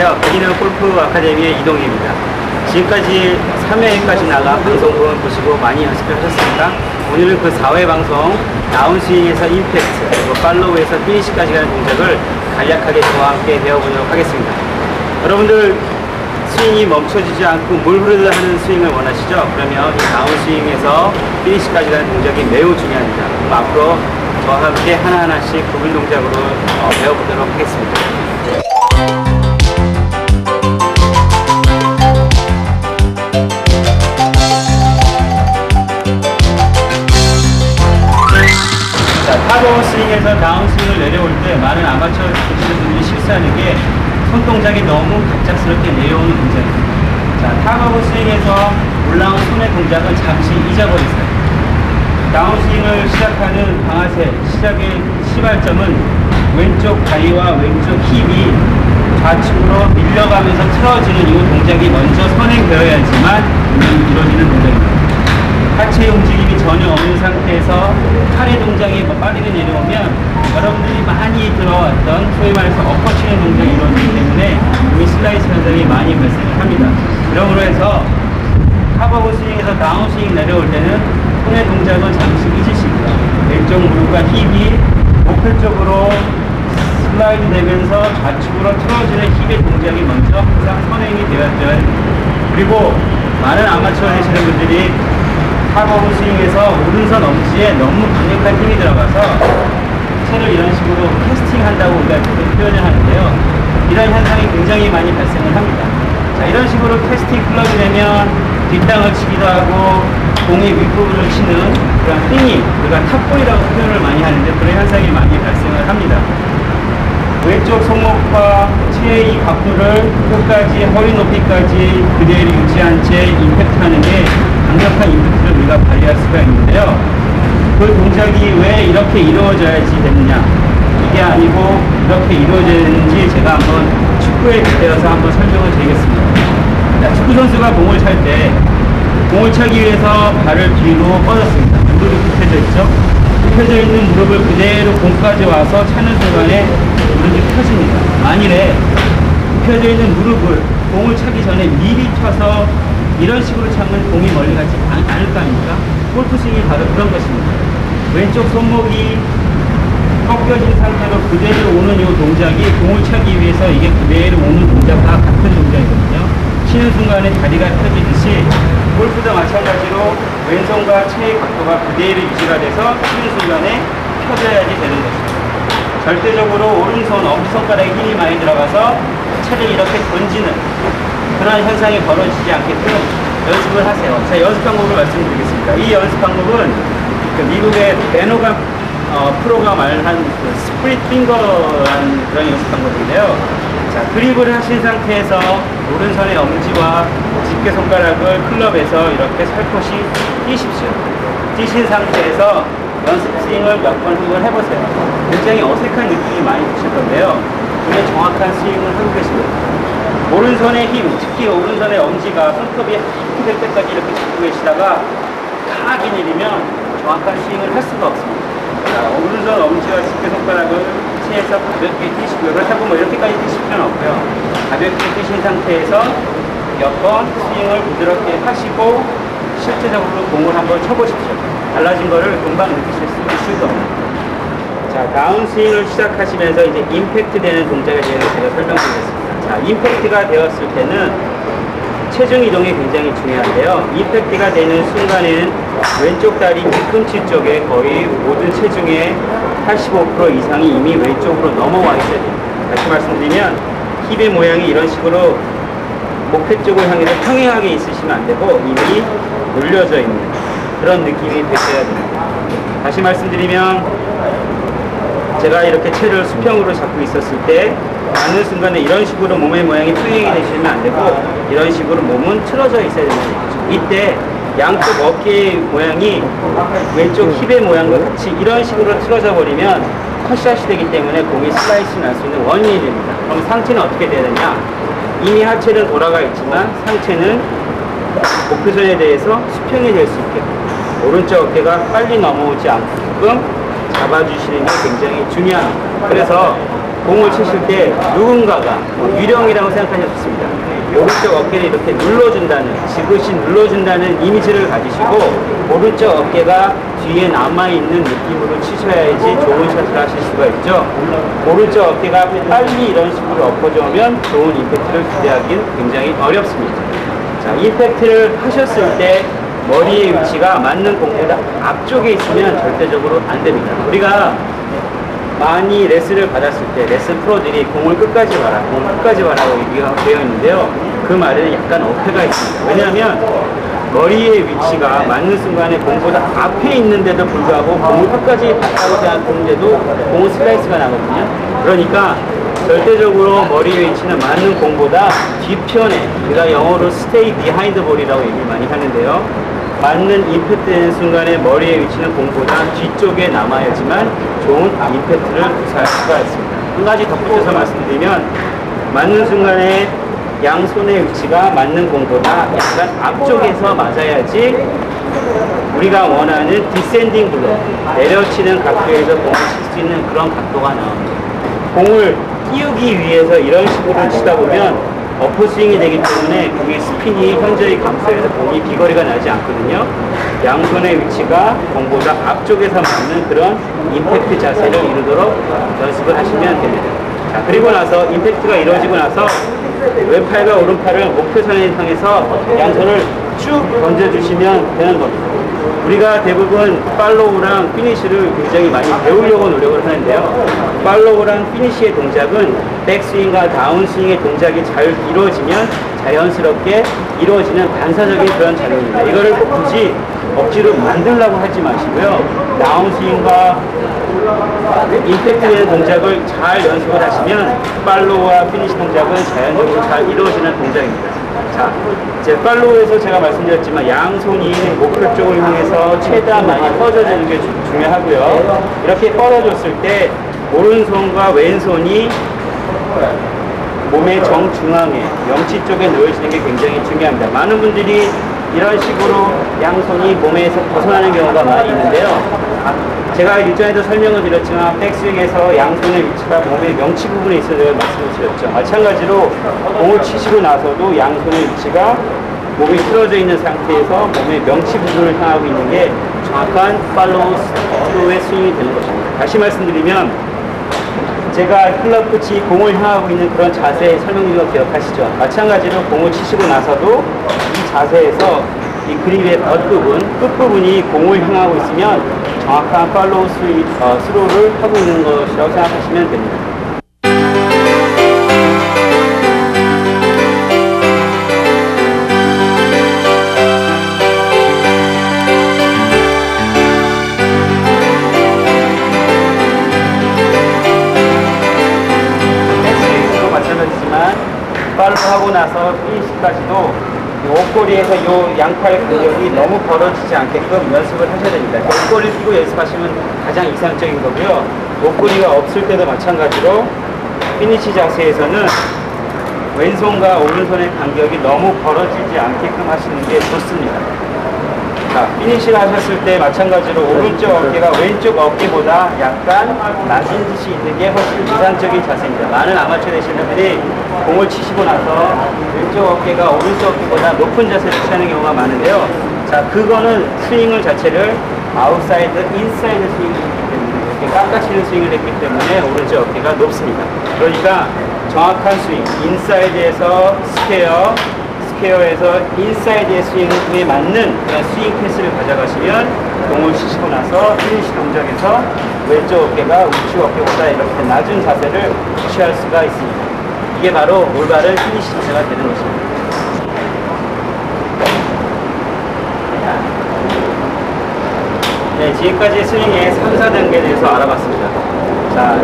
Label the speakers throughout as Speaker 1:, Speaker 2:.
Speaker 1: 안녕하세요. 백인호 골프 아카데미의 이동희입니다. 지금까지 3회까지 나가 방송을 보시고 많이 연습을 하셨습니까? 오늘은 그 4회 방송 다운스윙에서 임팩트 그리고 팔로우에서 피니시까지 가는 동작을 간략하게 저와 함께 배워보도록 하겠습니다. 여러분들 스윙이 멈춰지지 않고 물 흐르듯 하는 스윙을 원하시죠? 그러면 이 다운스윙에서 피니시까지 가는 동작이 매우 중요합니다. 그럼 앞으로 저와 함께 하나하나씩 구분 동작으로 어, 배워보도록 하겠습니다. 자, 타고 스윙에서 다운 스윙을 내려올 때 많은 아마추어 분들이 실수하는 게 손동작이 너무 갑작스럽게 내려오는 동작입니다. 자, 타고 스윙에서 올라온 손의 동작은 잠시 잊어버리세요. 다운스윙을 시작하는 방아쇠 시작의 시발점은 왼쪽 다리와 왼쪽 힙이 좌측으로 밀려가면서 틀어지는 이 동작이 먼저 선행되어야지만 이루어지는 동작입니다. 하체 움직임이 전혀 없는 상태에서 팔의 동작이 뭐 빠르게 내려오면 여러분들이 많이 들어왔던 소위 말해서 엎어치는 동작이 이루어지기 때문에 이 슬라이스 현상이 많이 발생을 합니다. 그러므로 해서 카버브 스윙에서 다운 스윙 내려올 때는 손의 동작은 잠시 잊으십니다. 왼쪽 무릎과 힙이 목표 쪽으로 슬라이드 되면서 좌측으로 틀어지는 힙의 동작이 먼저 항상 선행이 됩니다. 그리고 많은 아마추어 되시는 분들이 카버브 스윙에서 오른손 엄지에 너무 강력한 힘이 들어가서 채를 이런 식으로 캐스팅 한다고 우리가 보통 표현을 하는데요. 이런 현상이 굉장히 많이 발생을 합니다. 자, 이런 식으로 캐스팅 클럽이 되면 뒷땅을 치기도 하고 공의 윗부분을 치는 그런 띵이 우리가 탑볼이라고 표현을 많이 하는데 그런 현상이 많이 발생을 합니다. 왼쪽 손목과 체의 이 각도를 끝까지 허리 높이까지 그대로 유지한 채 임팩트하는 게 강력한 임팩트를 우리가 발휘할 수가 있는데요. 그 동작이 왜 이렇게 이루어져야지 되느냐 이게 아니고 이렇게 이루어져야 되는지 제가 한번 축구에 빗대어서 한번 설명을 드리겠습니다. 자, 축구 선수가 공을 찰 때 공을 차기 위해서 발을 뒤로 뻗었습니다. 무릎이 굽혀져 있죠? 굽혀져 있는 무릎을 그대로 공까지 와서 차는 순간에 무릎이 펴집니다. 만일에 굽혀져 있는 무릎을 공을 차기 전에 미리 펴서 이런 식으로 차면 공이 멀리 가지 않- 않을 거 아닙니까? 골프 스윙이 바로 그런 것입니다. 왼쪽 손목이 꺾여진 상태로 그대로 오는 이 동작이 공을 차기 위해서 이게 그대로 오는 동작과 같은 동작이거든요. 치는 순간에 다리가 펴지듯이 골프도 마찬가지로 왼손과 체의 각도가 그대로 유지가 돼서 치는 순간에 펴져야지 되는 것입니다. 절대적으로 오른손 엄지손가락에 힘이 많이 들어가서 채를 이렇게 던지는 그런 현상이 벌어지지 않게끔 연습을 하세요. 자, 연습 방법을 말씀드리겠습니다. 이 연습 방법은 그 미국의 베노가 어, 프로가 말한 그 스프릿 핑거라는 그런 연습 방법인데요. 자, 그립을 하신 상태에서 오른손의 엄지와 집게 손가락을 클럽에서 이렇게 살포시 뛰십시오. 뛰신 상태에서 연습 스윙을 몇 번 한번 해보세요. 굉장히 어색한 느낌이 많이 드실 건데요. 굉장히 정확한 스윙을 하고 계십니다. 오른손의 힘, 특히 오른손의 엄지가 손톱이 될 때까지 이렇게 잡고 계시다가 강하게 내리면 정확한 스윙을 할 수가 없습니다. 자, 오른손 엄지와 집게 손가락을 체에서 가볍게 뛰시고요. 그렇다고 뭐 이렇게까지 뛰실 필요는 없고요. 가볍게 뛰신 상태에서 몇 번 스윙을 부드럽게 하시고 실제적으로 공을 한번 쳐보십시오. 달라진 거를 금방 느끼실 수 있을 겁니다. 자, 다운스윙을 시작하시면서 이제 임팩트 되는 동작에 대해서 제가 설명드리겠습니다. 자, 임팩트가 되었을 때는 체중 이동이 굉장히 중요한데요. 임팩트가 되는 순간에는 왼쪽 다리 뒤꿈치 쪽에 거의 모든 체중의 85% 이상이 이미 왼쪽으로 넘어와 있어야 됩니다. 다시 말씀드리면 힙의 모양이 이런 식으로 목표 쪽을 향해서 평행하게 있으시면 안 되고 이미 눌려져 있는 그런 느낌이 되셔야 됩니다. 다시 말씀드리면 제가 이렇게 채를 수평으로 잡고 있었을 때 가는 순간에 이런 식으로 몸의 모양이 평행이 되시면 안 되고 이런 식으로 몸은 틀어져 있어야 되는 거죠. 이때 양쪽 어깨의 모양이 왼쪽 힙의 모양과 같이 이런 식으로 틀어져 버리면 컷샷이 되기 때문에 공이 슬라이스 날 수 있는 원인이 됩니다. 그럼 상체는 어떻게 돼야 되냐? 이미 하체는 돌아가 있지만 상체는 목표선에 대해서 수평이 될 수 있게 오른쪽 어깨가 빨리 넘어오지 않게끔 잡아주시는 게 굉장히 중요합니다. 그래서 공을 치실 때 누군가가 유령이라고 생각하셔도 좋습니다. 오른쪽 어깨를 이렇게 눌러준다는, 지그시 눌러준다는 이미지를 가지시고 오른쪽 어깨가 뒤에 남아있는 느낌으로 치셔야지 좋은 샷을 하실 수가 있죠. 오른쪽 어깨가 빨리 이런 식으로 엎어져 오면 좋은 임팩트를 기대하기는 굉장히 어렵습니다. 자, 임팩트를 하셨을 때 머리의 위치가 맞는 공보다 앞쪽에 있으면 절대적으로 안 됩니다. 우리가 많이 레슨을 받았을 때 레슨 프로들이 공을 끝까지 봐라, 공을 끝까지 봐라고 얘기가 되어 있는데요. 그 말에는 약간 어폐가 있습니다. 왜냐하면 머리의 위치가 맞는 순간에 공보다 앞에 있는데도 불구하고 공을 끝까지 봤다고 생각하는데도 공은 슬라이스가 나거든요. 그러니까 절대적으로 머리의 위치는 맞는 공보다 뒤편에 우리가 영어로 stay behind 볼이라고 얘기를 많이 하는데요. 맞는 임팩트 되는 순간에 머리의 위치는 공보다 뒤쪽에 남아야지만 좋은 임팩트를 구사할 수가 있습니다. 한 가지 덧붙여서 말씀드리면 맞는 순간에 양손의 위치가 맞는 공보다 약간 앞쪽에서 맞아야지 우리가 원하는 디센딩 블로 내려치는 각도에서 공을 칠 수 있는 그런 각도가 나옵니다. 공을 띄우기 위해서 이런 식으로 치다 보면 어퍼스윙이 되기 때문에 그게 스핀이 현저히 감소해서 공이 비거리가 나지 않거든요. 양손의 위치가 공보다 앞쪽에서 맞는 그런 임팩트 자세를 이루도록 연습을 하시면 됩니다. 자, 그리고 나서 임팩트가 이루어지고 나서 왼팔과 오른팔을 목표선에 향해서 양손을 쭉 던져주시면 되는 겁니다. 우리가 대부분 팔로우랑 피니쉬를 굉장히 많이 배우려고 노력을 하는데요. 팔로우랑 피니쉬의 동작은 백스윙과 다운스윙의 동작이 잘 이루어지면 자연스럽게 이루어지는 반사적인 그런 작용입니다. 이거를 꼭 굳이 억지로 만들려고 하지 마시고요. 다운스윙과 임팩트 되는 동작을 잘 연습을 하시면 팔로우와 피니쉬 동작은 자연적으로 잘 이루어지는 동작입니다. 자, 이제 팔로우에서 제가 말씀드렸지만 양손이 목표 쪽을 향해서 최대한 많이 뻗어주는 게 주- 중요하고요. 이렇게 뻗어줬을 때 오른손과 왼손이 몸의 정중앙에 명치 쪽에 놓여지는 게 굉장히 중요합니다. 많은 분들이 이런 식으로 양손이 몸에서 벗어나는 경우가 많이 있는데요. 제가 일전에도 설명을 드렸지만 백스윙에서 양손의 위치가 몸의 명치 부분에 있어야 말씀을 드렸죠. 마찬가지로 공을 치시고 나서도 양손의 위치가 몸이 틀어져 있는 상태에서 몸의 명치 부분을 향하고 있는 게 정확한 팔로우 스로의 스윙이 되는 것입니다. 다시 말씀드리면 제가 클럽 끝이 공을 향하고 있는 그런 자세 설명드린 거 기억하시죠? 마찬가지로 공을 치시고 나서도 이 자세에서 이 그립의 겉부분, 끝부분이 공을 향하고 있으면 정확한 팔로우 스위, 어, 스로를 하고 있는 것이라고 생각하시면 됩니다. 이 옷걸이에서 이 양팔 근력이 너무 벌어지지 않게끔 연습을 하셔야 됩니다. 옷걸이를 끼고 연습하시면 가장 이상적인 거고요. 옷걸이가 없을 때도 마찬가지로 피니시 자세에서는 왼손과 오른손의 간격이 너무 벌어지지 않게끔 하시는 게 좋습니다. 자, 피니시를 하셨을 때 마찬가지로 오른쪽 어깨가 왼쪽 어깨보다 약간 낮은 듯이 있는 게 훨씬 이상적인 자세입니다. 많은 아마추어 되시는 분들이 공을 치시고 나서 왼쪽 어깨가 오른쪽 어깨보다 높은 자세를 취하는 경우가 많은데요. 자, 그거는 스윙을 자체를 아웃사이드, 인사이드 스윙을 했기 때문에 이렇게 깎아치는 스윙을 했기 때문에 오른쪽 어깨가 높습니다. 그러니까 정확한 스윙, 인사이드에서 스퀘어, 스퀘어에서 인사이드의 스윙에 맞는 스윙 패스를 가져가시면 공을 치시고 나서 피니시 동작에서 왼쪽 어깨가 우측 어깨보다 이렇게 낮은 자세를 취할 수가 있습니다. 이게 바로 올바른 피니시 자세가 되는 것입니다. 네, 지금까지 스윙의 3, 4단계에 대해서 알아봤습니다. 자,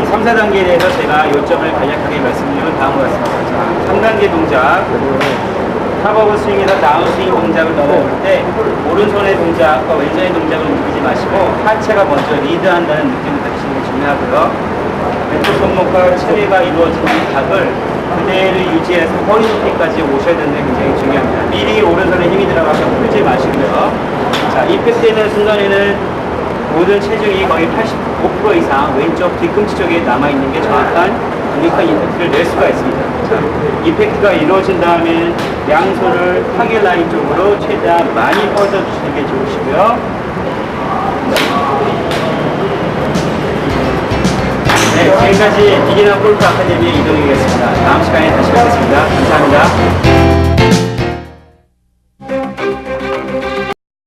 Speaker 1: 이 3, 4단계에 대해서 제가 요점을 간략하게 말씀드리면 다음과 같습니다. 자, 3단계 동작, 탑오브 스윙에서 다운스윙 동작을 넘어올 때 오른손의 동작과 왼손의 동작을 느끼지 마시고 하체가 먼저 리드한다는 느낌을 가지시는 게 중요하고요. 왼쪽 손목과 체외가 이루어지는 이 각을 그대로 유지해서 허리 높이까지 오셔야 되는 게 굉장히 중요합니다. 미리 오른손에 힘이 들어가서 풀지 마시고요. 자, 임팩트 되는 순간에는 모든 체중이 거의 80, 5% 이상 왼쪽 뒤꿈치 쪽에 남아있는 게 정확한 유니콘 임팩트를 낼 수가 있습니다. 자, 임팩트가 이루어진 다음에 양손을 타겟 라인 쪽으로 최대한 많이 뻗어주시는 게 좋으시고요. 네, 지금까지 비기너 골프 아카데미의 이동이겠습니다. 다음 시간에 다시 뵙겠습니다. 감사합니다.